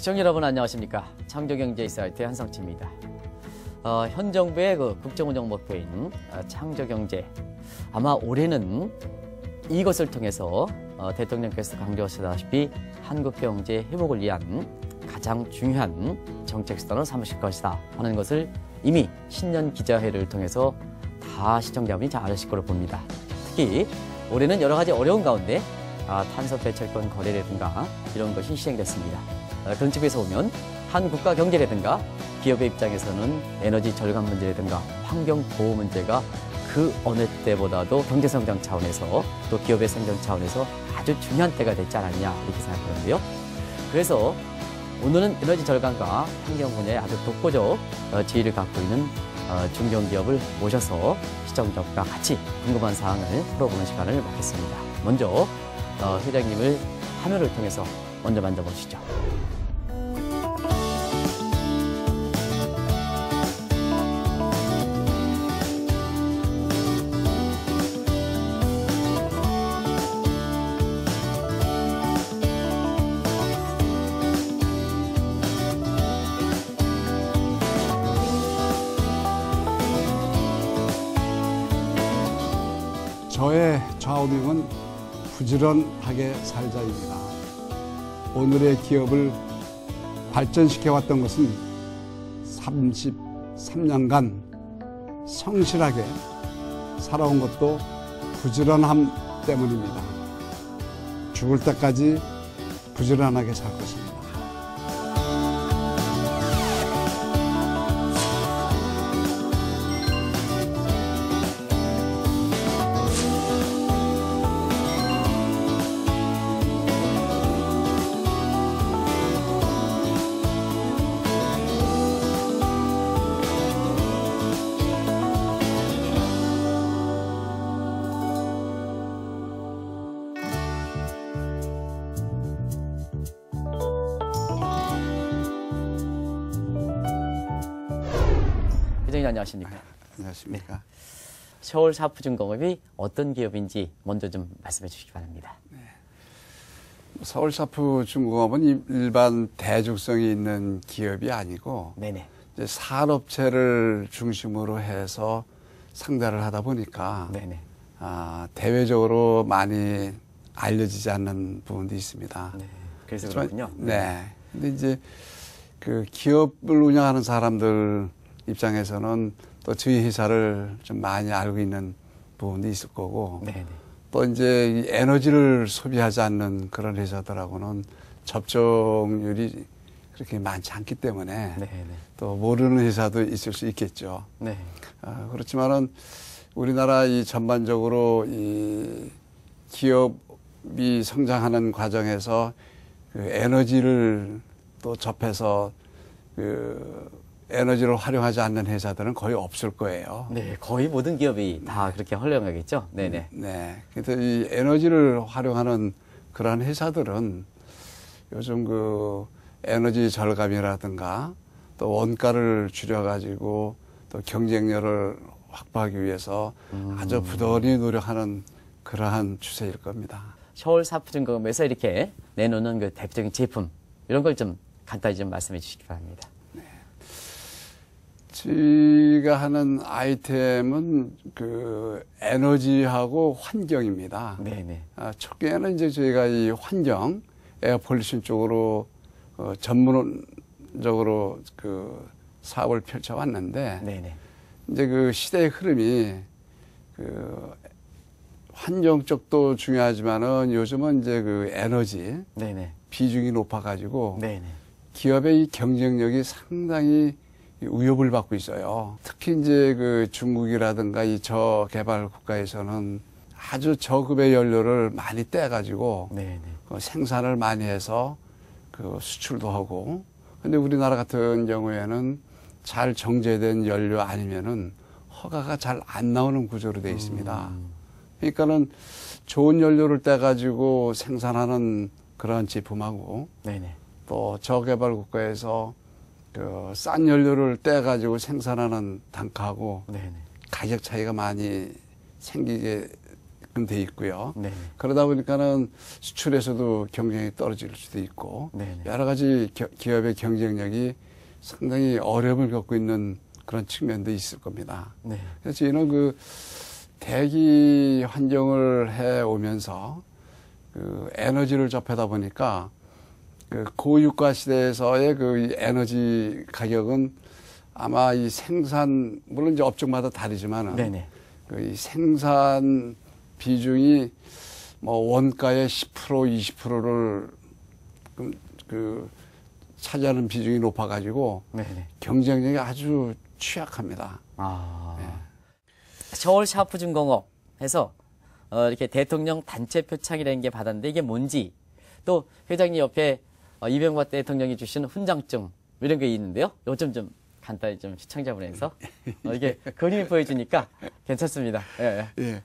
시청자 여러분 안녕하십니까 창조경제 사이트의 한성치입니다. 어, 현 정부의 그 국정운영 목표인 어, 창조경제 아마 올해는 이것을 통해서 어, 대통령께서 강조하시다시피 한국 경제 회복을 위한 가장 중요한 정책 수단으로 삼으실 것이다 하는 것을 이미 신년 기자회를 통해서 다 시청자분이 잘 아실 거로 봅니다. 특히 올해는 여러 가지 어려운 가운데 아, 탄소 배출권 거래라든가 이런 것이 시행됐습니다. 어, 그런 측에서 보면 한 국가 경제라든가 기업의 입장에서는 에너지 절감 문제라든가 환경 보호 문제가 그 어느 때보다도 경제 성장 차원에서 또 기업의 생존 차원에서 아주 중요한 때가 됐지 않았냐 이렇게 생각하는데요. 그래서 오늘은 에너지 절감과 환경 분야에 아주 독보적 어, 지위를 갖고 있는 어, 중견기업을 모셔서 시청자과 같이 궁금한 사항을 풀어보는 시간을 갖겠습니다. 먼저 어, 회장님을 화면을 통해서 먼저 만져보시죠. 저의 좌우명은 부지런하게 살자입니다. 오늘의 기업을 발전시켜 왔던 것은 33년간 성실하게 살아온 것도 부지런함 때문입니다. 죽을 때까지 부지런하게 살 것입니다. 회장님 안녕하십니까? 안녕하십니까. 서울 사프증공업이 어떤 기업인지 먼저 좀 말씀해 주시기 바랍니다. 서울 사프 중공업은 일반 대중성이 있는 기업이 아니고 네네. 이제 산업체를 중심으로 해서 상대를 하다 보니까 네네. 아, 대외적으로 많이 알려지지 않는 부분도 있습니다. 네. 그래서 그렇군요. 네. 근데 이제 그 기업을 운영하는 사람들 입장에서는 또 저희 회사를 좀 많이 알고 있는 부분도 있을 거고 네네. 또 이제 이 에너지를 소비하지 않는 그런 회사들하고는 접종률이 그렇게 많지 않기 때문에 네네. 또 모르는 회사도 있을 수 있겠죠. 네. 아, 그렇지만은 우리나라 이 전반적으로 이 기업이 성장하는 과정에서 그 에너지를 또 접해서 그 에너지를 활용하지 않는 회사들은 거의 없을 거예요. 네. 거의 모든 기업이 다 그렇게 헐렁하겠죠? 네네. 네. 그래서 이 에너지를 활용하는 그러한 회사들은 요즘 그 에너지 절감이라든가 또 원가를 줄여가지고 또 경쟁력을 확보하기 위해서 아주 부단히 노력하는 그러한 추세일 겁니다. 서울 사프증공업에서 이렇게 내놓는 그 대표적인 제품 이런 걸 좀 간단히 좀 말씀해 주시기 바랍니다. 저희가 하는 아이템은 그 에너지하고 환경입니다. 네네. 아, 초기에는 이제 저희가 이 환경, 에어 폴루션 쪽으로 어, 전문적으로 그 사업을 펼쳐왔는데 네네. 이제 그 시대의 흐름이 그 환경 쪽도 중요하지만은 요즘은 이제 그 에너지 네네. 비중이 높아가지고 네네. 기업의 이 경쟁력이 상당히 위협을 받고 있어요. 특히 이제 그 중국이라든가 이 저개발 국가에서는 아주 저급의 연료를 많이 떼가지고 네네. 그 생산을 많이 해서 그 수출도 하고 근데 우리나라 같은 경우에는 잘 정제된 연료 아니면은 허가가 잘 안 나오는 구조로 되어 있습니다. 그러니까는 좋은 연료를 떼가지고 생산하는 그런 제품하고 네네. 또 저개발 국가에서 그 싼 연료를 떼 가지고 생산하는 단가하고 네네. 가격 차이가 많이 생기게 돼 있고요. 네. 그러다 보니까는 수출에서도 경쟁이 떨어질 수도 있고 네네. 여러 가지 겨- 기업의 경쟁력이 상당히 어려움을 겪고 있는 그런 측면도 있을 겁니다. 네. 그래서 저희는 그 대기 환경을 해 오면서 그 에너지를 접하다 보니까 그 고유가 시대에서의 그 에너지 가격은 아마 이 생산 물론 이제 업종마다 다르지만은 네네. 그이 생산 비중이 뭐 원가의 10% 20%를 그, 그 차지하는 비중이 높아가지고 네네. 경쟁력이 아주 취약합니다. 아. 네. 서울 샤프 중공업에서 어, 이렇게 대통령 단체 표창이라는 게 받았는데 이게 뭔지 또 회장님 옆에 어, 이명박 대통령이 주신 훈장증 이런 게 있는데요. 요거 좀, 좀 간단히 좀 시청자분에서 어, 이게 그림이 보여주니까 괜찮습니다. 예, 예. 예.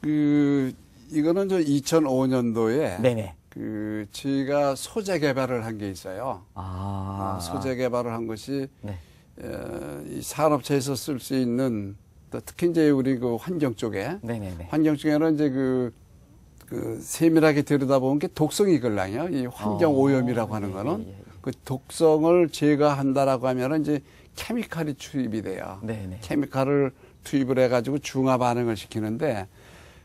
그 이거는 저 2005년도에 네네. 그 저희가 소재 개발을 한 게 있어요. 아, 아, 소재 개발을 한 것이 네. 어, 이 산업체에서 쓸 수 있는 또 특히 이제 우리 그 환경 쪽에 네네네. 환경 쪽에는 이제 그, 그 세밀하게 들여다보면 게 독성이 있걸랑요. 이 환경 어, 오염이라고 하는 예, 거는 예, 예. 그 독성을 제거한다라고 하면은 이제 케미칼이 투입이 돼요. 네네. 케미칼을 투입을 해가지고 중화 반응을 시키는데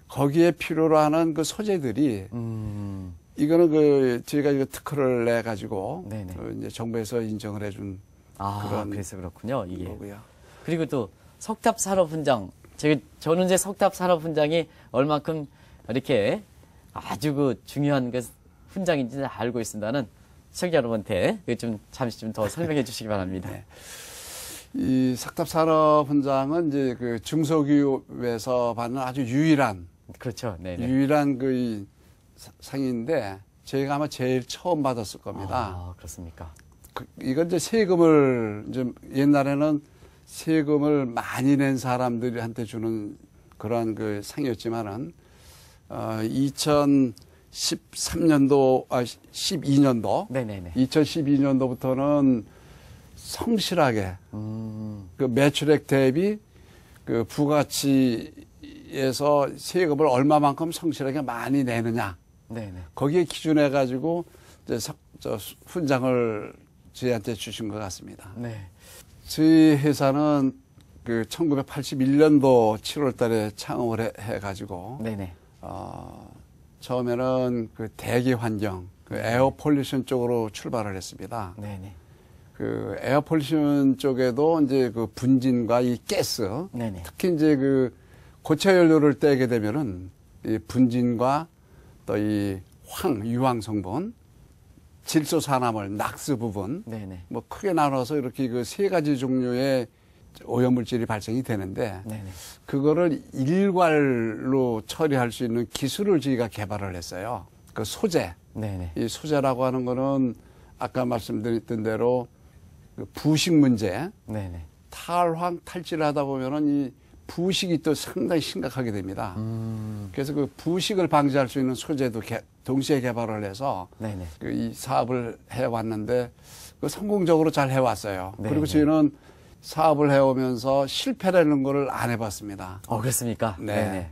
거기에 필요로 하는 그 소재들이 음, 이거는 그 저희가 이거 특허를 내 가지고 네네. 그 이제 정부에서 인정을 해준 아, 그런 그래서 그렇군요. 이게. 거고요. 그리고 또 석탑 산업 훈장. 제가 저는 이제 석탑 산업 훈장이 얼만큼 이렇게 아주 그 중요한 그 훈장인지 알고 있습니다는 시청자 여러분한테 그좀 잠시 좀 더 설명해 주시기 바랍니다. 네. 이 석탑 산업 훈장은 이제 그 중소기업에서 받는 아주 유일한 그렇죠. 네. 네. 유일한 그이 상인데 저희가 아마 제일 처음 받았을 겁니다. 아, 그렇습니까? 그, 이건 이제 세금을 좀 옛날에는 세금을 많이 낸 사람들한테 주는 그러한 그 상이었지만은 어 2013년도 아 12년도 네네네. 2012년도부터는 성실하게 음, 그 매출액 대비 그 부가치에서 세금을 얼마만큼 성실하게 많이 내느냐 네네. 거기에 기준해 가지고 이제 석, 저 수- 훈장을 저희한테 주신 것 같습니다. 네. 저희 회사는 그 1981년도 7월 달에 창업을 해, 해 가지고 네네. 어, 처음에는 그 대기 환경, 그 에어 폴루션 쪽으로 출발을 했습니다. 네네. 그 에어 폴루션 쪽에도 이제 그 분진과 이 가스, 네네. 특히 이제 그 고체 연료를 떼게 되면은 이 분진과 또 이 황, 유황 성분, 질소 산화물, 낙스 부분, 네네. 뭐 크게 나눠서 이렇게 그 세 가지 종류의 오염물질이 발생이 되는데 네네. 그거를 일괄로 처리할 수 있는 기술을 저희가 개발을 했어요. 그 소재. 네네. 이 소재라고 하는 거는 아까 말씀드렸던 대로 그 부식 문제, 네네. 탈황, 탈지를 하다 보면은 이 부식이 또 상당히 심각하게 됩니다. 음, 그래서 그 부식을 방지할 수 있는 소재도 개- 동시에 개발을 해서. 그 이 사업을 해왔는데 그 성공적으로 잘 해왔어요. 네, 그리고 네. 저희는 사업을 해오면서 실패라는 거를 안 해봤습니다. 어, 그렇습니까? 네.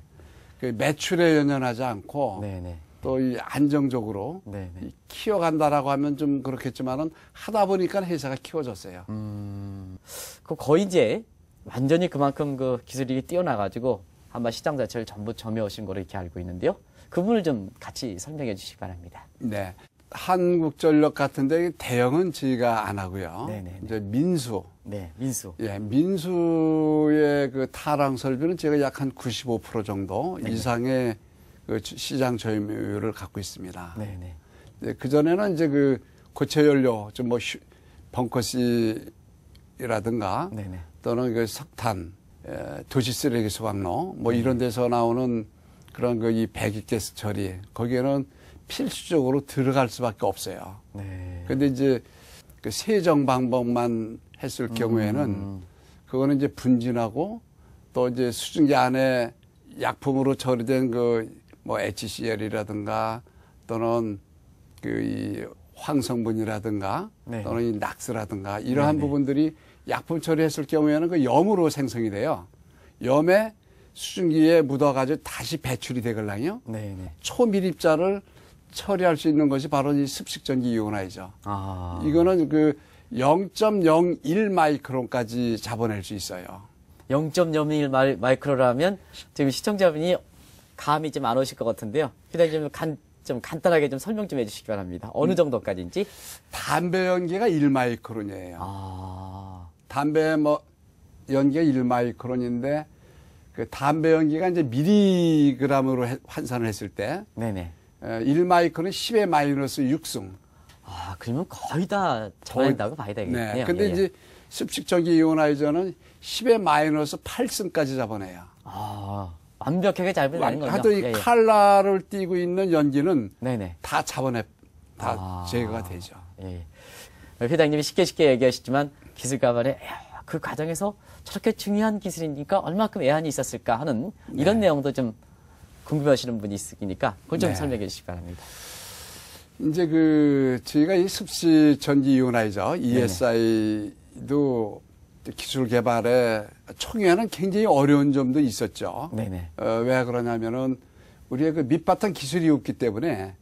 그 매출에 연연하지 않고 네네. 또이 안정적으로 네네. 이 키워간다라고 하면 좀 그렇겠지만은 하다 보니까 회사가 키워졌어요. 음, 그 거의 이제 완전히 그만큼 그 기술이 뛰어나가지고 아마 시장 자체를 전부 점해오신 거로 이렇게 알고 있는데요. 그 부분을 좀 같이 설명해 주시기 바랍니다. 네. 한국전력 같은데 대형은 저희가 안 하고요. 네네네. 이제 민수. 네, 민수. 예, 민수의 그 타랑 설비는 제가 약 한 95% 정도 네네. 이상의 그 주- 시장 점유율을 갖고 있습니다. 네네. 네, 그 전에는 이제 그 고체 연료, 좀 뭐 벙커시라든가 네네. 또는 그 석탄, 에, 도시 쓰레기 수방로 뭐 이런 데서 나오는 그런 그 이 배기가스 처리 거기에는 필수적으로 들어갈 수밖에 없어요. 네. 근데 이제 그 세정 방법만 했을 경우에는 음, 그거는 이제 분진하고 또 이제 수증기 안에 약품으로 처리된 그 뭐 HCl이라든가 또는 그 이 황성분이라든가 네. 또는 이 낙스라든가 이러한 네네. 부분들이 약품 처리했을 경우에는 그 염으로 생성이 돼요. 염에 수증기에 묻어가지고 다시 배출이 되걸랑요. 네 네. 초미립자를 처리할 수 있는 것이 바로 이 습식전기 이온화이죠. 아. 이거는 그 0.01 마이크론까지 잡아낼 수 있어요. 0.01 마이- 마이크로라면 지금 시청자분이 감이 좀 안 오실 것 같은데요. 좀, 간, 좀 간단하게 좀 설명 좀 해주시기 바랍니다. 어느 정도까지인지. 담배 연기가 1 마이크론이에요. 아. 담배 뭐 연기가 1 마이크론인데 그 담배 연기가 이제 미리그램으로 해- 환산을 했을 때 네네. 1 마이크론 10의 마이너스 6승. 아, 그러면 거의 다 잡아낸다고 봐야 되겠네요. 네. 근데 예, 예. 이제 습식전기 이온하이저는 10의 마이너스 8승까지 잡아내요. 아, 완벽하게 잡아내는 거죠. 하도 이 예, 예. 칼라를 띠고 있는 연기는 네네. 다 잡아내, 다 아. 제거가 되죠. 예. 회장님이 쉽게 쉽게 얘기하시지만 기술 가발에 야, 그 과정에서 저렇게 중요한 기술이니까 얼마큼 애환이 있었을까 하는 이런 내용도 좀 궁금해하시는 분이 있으니까 그걸 좀 네. 설명해 주시기 바랍니다. 이제 그 저희가 이 습식 전기 이온하이저 ESI도 기술 개발에 초기에는 굉장히 어려운 점도 있었죠. 네네. 어, 왜 그러냐면은 우리의 그 밑바탕 기술이 없기 때문에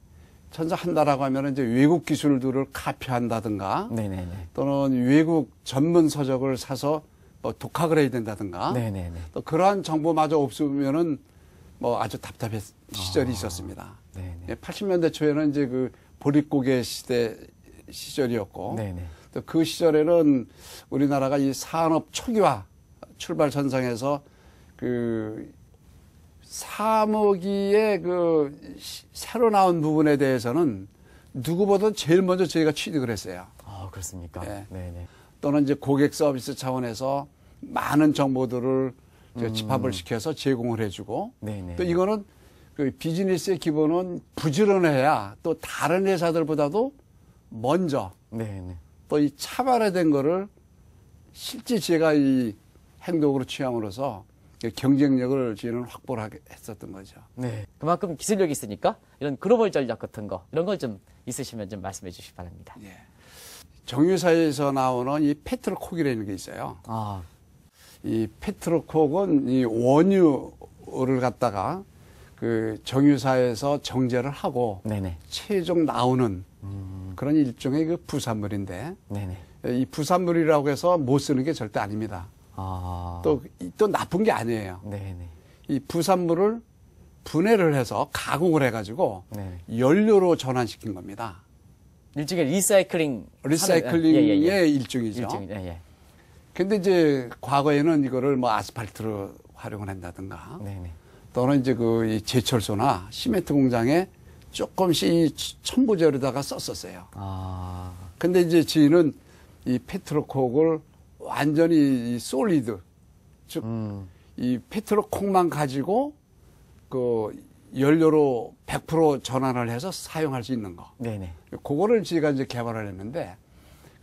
전자한다라고 하면은 이제 외국 기술들을 카피한다든가 네네네. 또는 외국 전문 서적을 사서 뭐 독학을 해야 된다든가 네네네. 또 그러한 정보마저 없으면은 뭐 아주 답답했 시절이 있었습니다. 네네. 예, 80년대 초에는 이제 그 보릿고개 시대 시절이었고. 또 그 시절에는 우리나라가 이 산업 초기화 출발 전상에서 그 사무기의 그 시- 새로 나온 부분에 대해서는 누구보다 제일 먼저 저희가 취득을 했어요. 아, 그렇습니까? 예. 네네. 또는 이제 고객 서비스 차원에서 많은 정보들을. 집합을 시켜서 제공을 해주고 네네. 또 이거는 그 비즈니스의 기본은 부지런해야 또 다른 회사들보다도 먼저. 또 이 차별화된 거를 실제 제가 이 행동으로 취함으로써 경쟁력을 저희는 확보를 하게 했었던 거죠. 네. 그만큼 기술력이 있으니까 이런 글로벌 전략 같은 거 이런 걸 좀 있으시면 좀 말씀해 주시기 바랍니다. 예. 정유사에서 나오는 이 페트로콕이라는 게 있어요. 아, 이 페트로콕은 이 원유를 갖다가 그 정유사에서 정제를 하고 네네. 최종 나오는 음, 그런 일종의 그 부산물인데 네네. 이 부산물이라고 해서 못 쓰는 게 절대 아닙니다. 아, 또, 또 나쁜 게 아니에요. 네네. 이 부산물을 분해를 해서 가공을 해가지고 네. 연료로 전환시킨 겁니다. 일종의 리사이클링. 리사이클링의 예, 예, 예. 일종이죠. 일종, 예, 예. 근데 이제 과거에는 이거를 뭐 아스팔트로 활용을 한다든가 네네. 또는 이제 그이 제철소나 시멘트 공장에 조금씩 이 첨부제로다가 썼었어요. 아, 근데 이제 저희는 이 페트로콕을 완전히 이 솔리드 즉 음, 이 페트로콕만 가지고 그 연료로 100% 전환을 해서 사용할 수 있는 거. 네네. 그거를 저희가 이제 개발을 했는데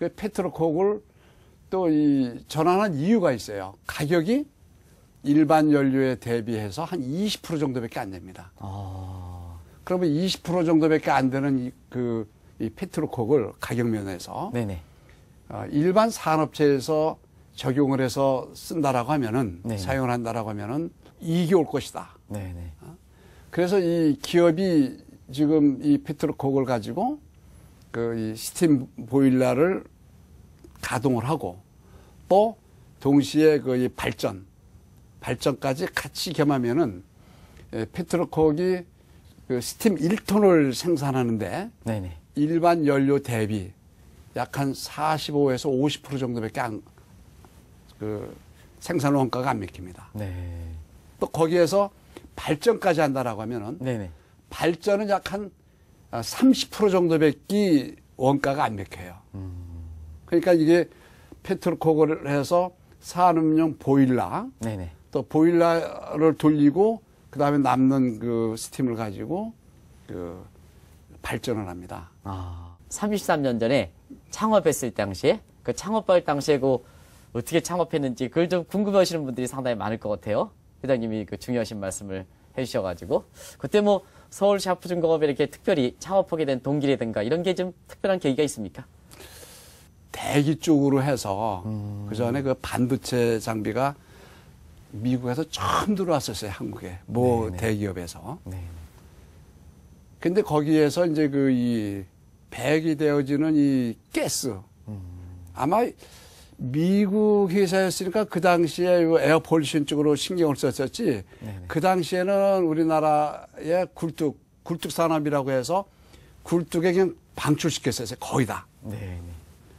그 페트로콕을 또 이 전환한 이유가 있어요. 가격이 일반 연료에 대비해서 한 20% 정도밖에 안 됩니다. 아, 그러면 20% 정도밖에 안 되는 이, 그, 이 페트로콕을 가격 면에서 네네. 어, 일반 산업체에서 적용을 해서 쓴다라고 하면은 네. 사용을 한다라고 하면은 이익이 올 것이다. 네네. 그래서 이 기업이 지금 이 페트로콕을 가지고 그 이 스팀 보일러를 가동을 하고 또 동시에 그이 발전 발전까지 같이 겸하면은 예, 페트로콕이 그 스팀 1톤을 생산하는데 네네. 일반 연료 대비 약 한 45에서 50% 정도밖에 안, 그 생산 원가가 안 맥힙니다. 네. 또 거기에서 발전까지 한다라고 하면은 네네. 발전은 약 한 30% 정도밖에 원가가 안 맥혀요. 그러니까 이게 페트로콕을 해서 산업용 보일러 네네. 또 보일러를 돌리고 그 다음에 남는 그 스팀을 가지고 그 발전을 합니다. 아, 33년 전에 창업했을 당시에 그 창업할 당시에 그 어떻게 창업했는지 그걸 좀 궁금해하시는 분들이 상당히 많을 것 같아요. 회장님이 그 중요하신 말씀을 해주셔가지고 그때 뭐 서울 샤프 중공업에 이렇게 특별히 창업하게 된 동기라든가 이런 게 좀 특별한 계기가 있습니까? 대기 쪽으로 해서 음. 그 전에 그 반도체 장비가 미국에서 처음 들어왔었어요, 한국에. 모 네네. 대기업에서. 네. 근데 거기에서 이제 그이 백이 되어지는 이 가스. 음. 아마 미국 회사였으니까 그 당시에 요 에어폴루션 쪽으로 신경을 썼었지. 네네. 그 당시에는 우리나라의 굴뚝, 굴뚝 산업이라고 해서 굴뚝에 그냥 방출시켰었어요. 거의 다. 네. 네.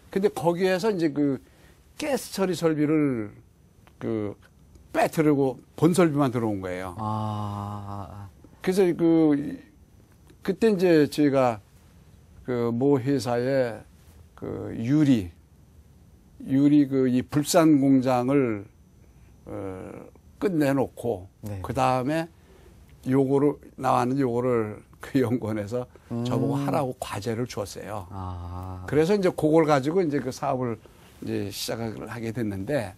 근데 거기에서 이제 그 가스 처리 설비를 그 빼뜨리고 본설비만 들어온 거예요. 아. 그래서 그 그때 이제 저희가 그 모 회사의 그 유리 유리 그 이 불산 공장을 어 끝내놓고 네. 그 다음에 요거를 나왔는 요거를 그 연구원에서 저보고 하라고 과제를 줬어요. 아. 그래서 이제 그걸 가지고 이제 그 사업을 이제 시작을 하게 됐는데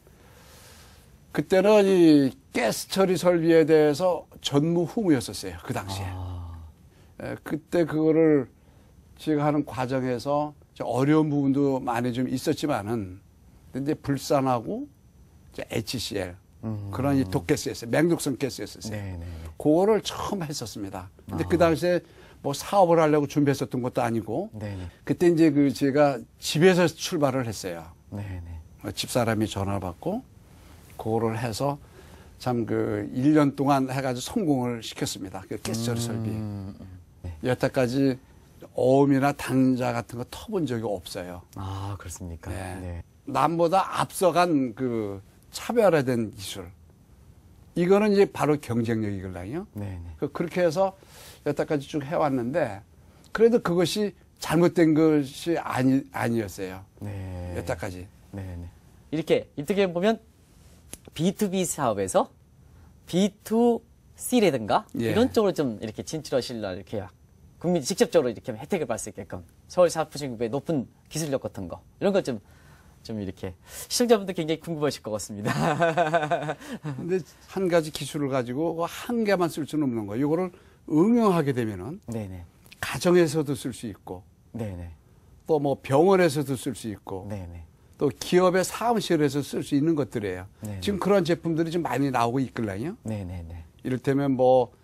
그때는 이 가스 처리 설비에 대해서 전무후무였었어요. 그 당시에. 아. 에, 그때 그거를 제가 하는 과정에서 좀 어려운 부분도 많이 좀 있었지만은 근데 불산하고 이제 HCl 음. 그런 이 독가스였어요. 맹독성 가스였었어요. 네. 네. 그거를 처음 했었습니다. 근데 아. 그 당시에 뭐 사업을 하려고 준비했었던 것도 아니고 네. 네. 그때 이제 그 제가 집에서 출발을 했어요. 네. 네. 어, 집사람이 전화를 받고 그거를 해서 참 그 1년 동안 해가지고 성공을 시켰습니다. 그 가스 처리 설비. 음, 음. 네. 여태까지 어음이나 단자 같은 거 터본 적이 없어요. 아, 그렇습니까? 네. 네. 남보다 앞서간 그 차별화된 기술. 이거는 이제 바로 경쟁력이거든요. 네. 네. 그- 그렇게 해서 여태까지 쭉 해왔는데 그래도 그것이 잘못된 것이 아니, 아니었어요. 네. 여태까지. 네. 네. 이렇게 어떻게 보면 B2B 사업에서 B2C라든가 예. 이런 쪽으로 좀 이렇게 진출하실라 이렇게 국민 직접적으로 이렇게 혜택을 받을 수 있게끔 서울 사업부신급의 높은 기술력 같은 거 이런 걸좀 좀 이렇게 시청자분들 굉장히 궁금하실 것 같습니다. 근데 한 가지 기술을 가지고 그한 개만 쓸 수는 없는 거예요. 이거를 응용하게 되면은 네네. 가정에서도 쓸 수 있고 네네. 또뭐 병원에서도 쓸 수 있고 네네. 또 기업의 사무실에서 쓸 수 있는 것들이에요. 네. 지금 그런 제품들이 좀 많이 나오고. 네네네. 이를테면 뭐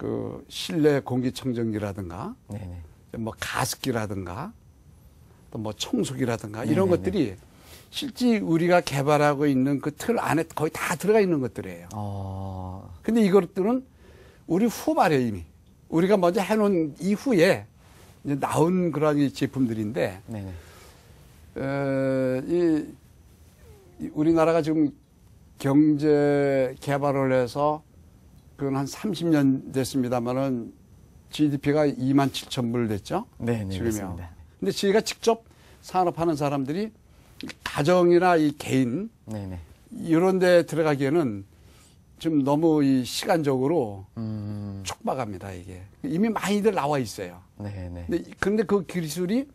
그 실내 공기청정기라든가 네네. 뭐 가습기라든가 또 뭐 청소기라든가 이런. 것들이 실제 우리가 개발하고 있는 그 틀 안에 거의 다 들어가 있는 것들이에요. 어, 근데 이것들은 우리 후발에 이미 우리가 먼저 해놓은 이후에 이제 나온 그런 이 제품들인데 네네. 에, 이, 이 우리나라가 지금 경제 개발을 해서 그건 한 30년 됐습니다만은 GDP가 2만 7천 불 됐죠. 네 네. 지금요. 그렇습니다. 근데 저희가 직접 산업하는 사람들이 가정이나 이 개인 네네. 이런 데 들어가기에는 좀 너무 이 시간적으로 음, 촉박합니다, 이게. 이미 많이들 나와 있어요. 네네. 근데, 근데 그 기술이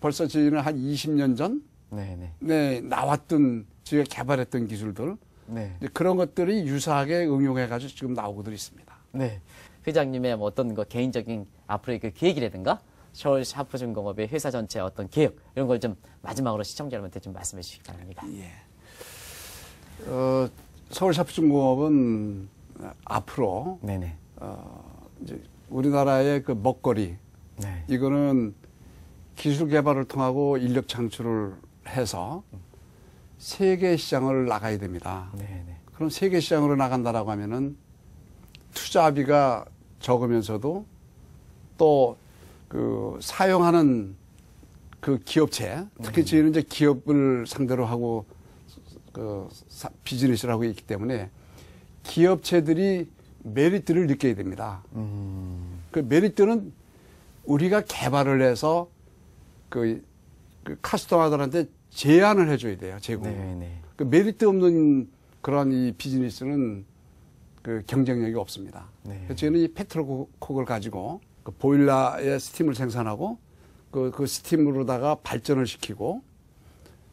벌써 저희는 한 20년 전, 네네. 네, 나왔던, 저희가 개발했던 기술들, 네. 그런 것들이 유사하게 응용해가지고 지금 나오고들 있습니다. 네. 회장님의 뭐 어떤 거 개인적인 앞으로의 그 계획이라든가 서울 샤프 중공업의 회사 전체 어떤 계획 이런 걸 좀 마지막으로 시청자 여러분한테 좀 말씀해 주시기 바랍니다. 예. 어, 서울 샤프 중공업은 앞으로, 네네. 어, 이제 우리나라의 그 먹거리, 네. 이거는 기술 개발을 통하고 인력 창출을 해서 세계 시장을 나가야 됩니다. 네네. 그럼 세계 시장으로 나간다라고 하면은 투자비가 적으면서도 또 그 사용하는 그 기업체 특히 저희는 이제 기업을 상대로 하고 그 사- 비즈니스를 하고 있기 때문에 기업체들이 메리트를 느껴야 됩니다. 음, 그 메리트는 우리가 개발을 해서 그, 그 카스터마들한테 제안을 해줘야 돼요. 제공. 네네. 그 메리트 없는 그런 이 비즈니스는 그 경쟁력이 없습니다. 네. 그래서 저희는 이 페트로콕을 가지고 그 보일러에 스팀을 생산하고 그, 그 스팀으로다가 발전을 시키고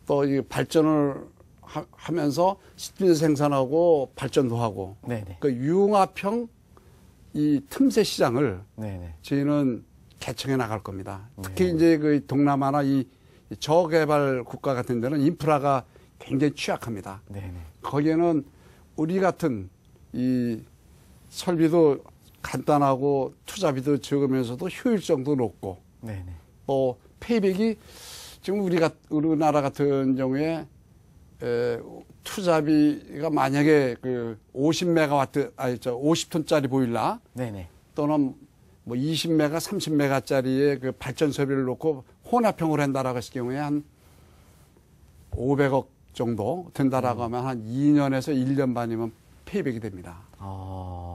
또 이 발전을 하, 면서 스팀 생산하고 발전도 하고 네네. 그 융합형 이 틈새 시장을 네네. 저희는 개척해 나갈 겁니다. 특히 네. 이제 그 동남아나 이 저개발 국가 같은 데는 인프라가 굉장히 취약합니다. 거기에는 우리 같은 이 설비도 간단하고 투자비도 적으면서도 효율성도 높고 네네. 또 페이백이 지금 우리가 우리나라 같은 경우에 에, 투자비가 만약에 그 50메가와트 아니 저 50톤짜리 보일러 네네. 또는 뭐 20메가, 30메가짜리의 그 발전 설비를 놓고 혼합형으로 한다라고 했을 경우에 한 500억 정도 된다라고 하면 한 2년에서 1년 반이면 페이백이 됩니다. 어,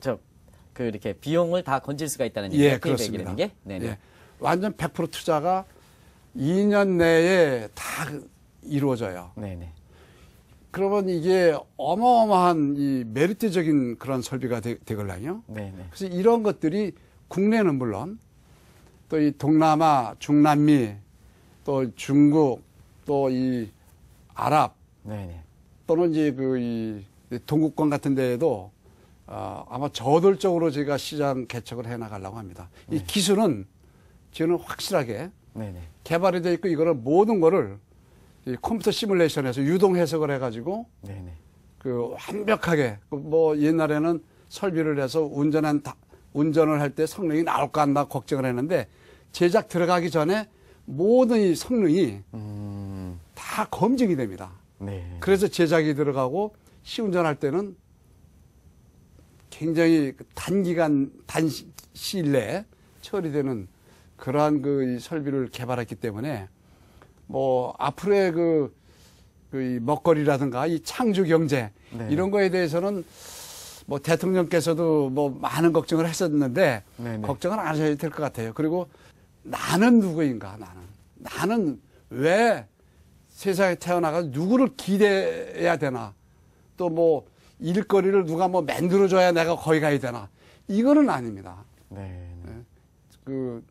저그 이렇게 비용을 다 건질 수가 있다는 예, 얘기예요. 그렇습니다. 게. 네네. 예. 완전 100% 투자가 2년 내에 다 이루어져요. 네네. 그러면 이게 어마어마한 이 메리트적인 그런 설비가 되, 되걸랑요. 네네. 그래서 이런 것들이 국내는 물론 또 이 동남아, 중남미, 또 중국, 또 이 아랍 네네. 또는 이제 그 이 동국권 같은 데에도 어, 아마 저돌적으로 제가 시장 개척을 해 나가려고 합니다. 이 기술은 저는 확실하게 네네. 개발이 돼 있고 이거를 모든 거를 이 컴퓨터 시뮬레이션에서 유동 해석을 해가지고 네네. 그 완벽하게 그뭐 옛날에는 설비를 해서 운전한 다- 운전을 할 때 성능이 나올까 안 나 걱정을 했는데 제작 들어가기 전에 모든 이 성능이 음, 다 검증이 됩니다. 네. 그래서 제작이 들어가고 시운전할 때는 굉장히 그 단기간 단 시- 시일 내에 처리되는 그러한 그이 설비를 개발했기 때문에 뭐 앞으로의 그, 그이 먹거리라든가 이 창조 경제 네. 이런 거에 대해서는 뭐 대통령께서도 뭐 많은 걱정을 했었는데 네네. 걱정을 안 하셔야 될것 같아요. 그리고 나는 누구인가 나는 나는 왜 세상에 태어나가 누구를 기대해야 되나 또 뭐 일거리를 누가 뭐 만들어줘야 내가 거기 가야 되나 이거는 아닙니다. 네. 그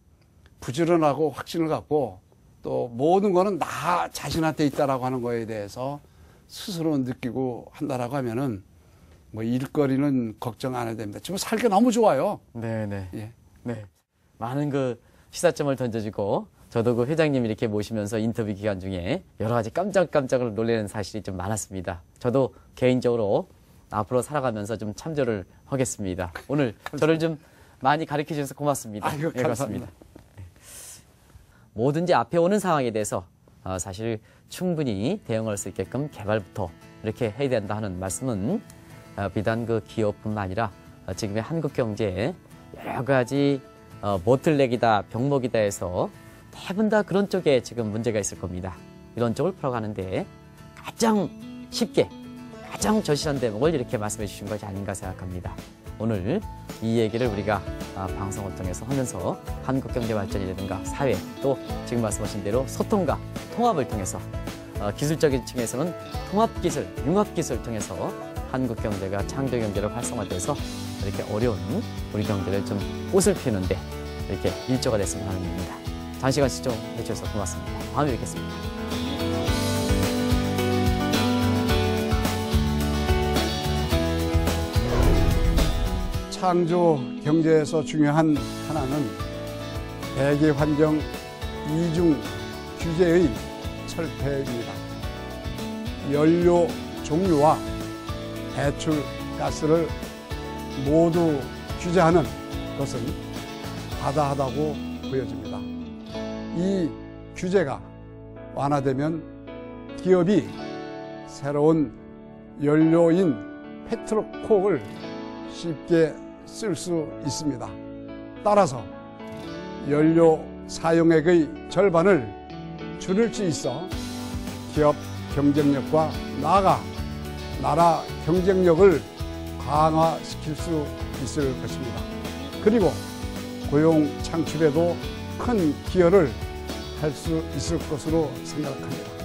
부지런하고 확신을 갖고 또 모든 거는 나 자신한테 있다라고 하는 거에 대해서 스스로 느끼고 한다라고 하면은 뭐 일거리는 걱정 안 해도 됩니다. 지금 살기 너무 좋아요. 네네. 예. 네. 많은 그 시사점을 던져주고 저도 그 회장님 이렇게 모시면서 인터뷰 기간 중에 여러 가지 깜짝깜짝을 놀라는 사실이 좀 많았습니다. 저도 개인적으로 앞으로 살아가면서 좀 참조를 하겠습니다. 오늘 저를 좀 많이 가르쳐 주셔서 고맙습니다. 아이고, 예, 감사합니다. 네. 뭐든지 앞에 오는 상황에 대해서 어, 사실 충분히 대응할 수 있게끔 개발부터 이렇게 해야 된다 하는 말씀은 어, 비단 그 기업뿐만 아니라 어, 지금의 한국 경제에 여러 가지 어, 보틀렉이다 병목이다 해서 대부분 다 그런 쪽에 지금 문제가 있을 겁니다. 이런 쪽을 풀어가는데 가장 쉽게 가장 절실한 대목을 이렇게 말씀해 주신 것이 아닌가 생각합니다. 오늘 이 얘기를 우리가 아, 방송을 통해서 하면서 한국 경제 발전이라든가 사회 또 지금 말씀하신 대로 소통과 통합을 통해서 어, 기술적인 층에서는 통합 기술, 융합 기술을 통해서 한국 경제가 창조 경제로 활성화돼서 이렇게 어려운 우리 경제를 좀 꽃을 피우는데 이렇게 일조가 됐으면 하는 일입니다. 장시간 시청해 주셔서 고맙습니다. 다음에 뵙겠습니다. 창조 경제에서 중요한 하나는 대기 환경 이중 규제의 철폐입니다. 연료 종류와 배출 가스를 모두 규제하는 것은 바다하다고 보여집니다. 이 규제가 완화되면 기업이 새로운 연료인 페트로콜을 쉽게 쓸 수 있습니다. 따라서 연료 사용액의 절반을 줄일 수 있어 기업 경쟁력과 나아가 나라 경쟁력을 강화시킬 수 있을 것입니다. 그리고 고용 창출에도 큰 기여를 할 수 있을 것으로 생각합니다.